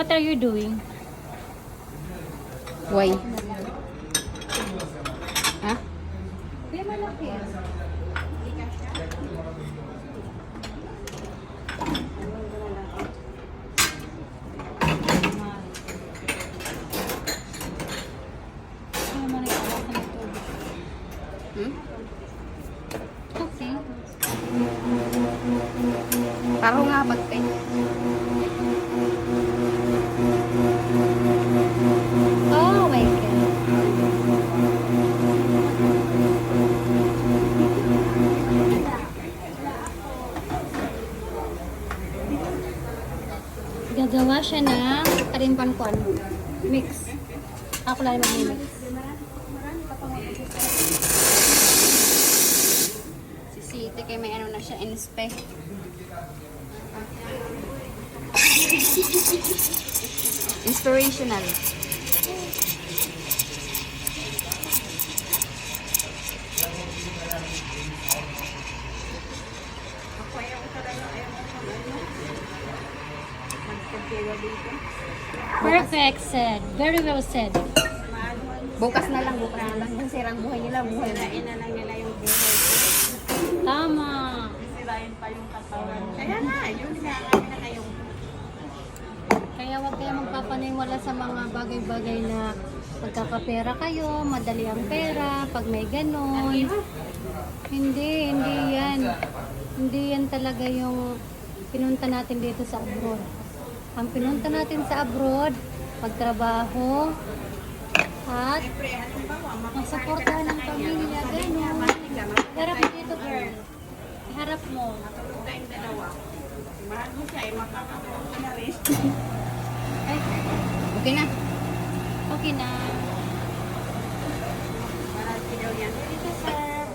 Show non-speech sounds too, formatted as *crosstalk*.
What are you doing? Why? Ha? Ng tubig? Hmm? Okay. Paro nga pag Gagawa siya ng karimpan kwan. Mix. Ako lang mag-mix. Si Siti kay may ano na siya, inspe. *laughs* Inspirational. Perfect said. Very well said. Bukas na lang, bukas na lang. Yung sirang buhay nila, buhay na. na lang nila yung buhay. Tama. Sirain pa yung katawan. Kaya nga, yun nga na kayong Kaya huwag kayo magpapaniwala sa mga bagay-bagay na magkakapera kayo, madali ang pera, pag may ganon. Hindi, hindi yan. Hindi yan talaga yung pinunta natin dito sa abroad. Ang pinunta natin sa abroad, pagtrabaho, at magsuportahan ng pamilya, ganon. Harap mo dito, girl. Harap mo. Ay, Okay na. okay na. Ko daw yan. Dito, sir.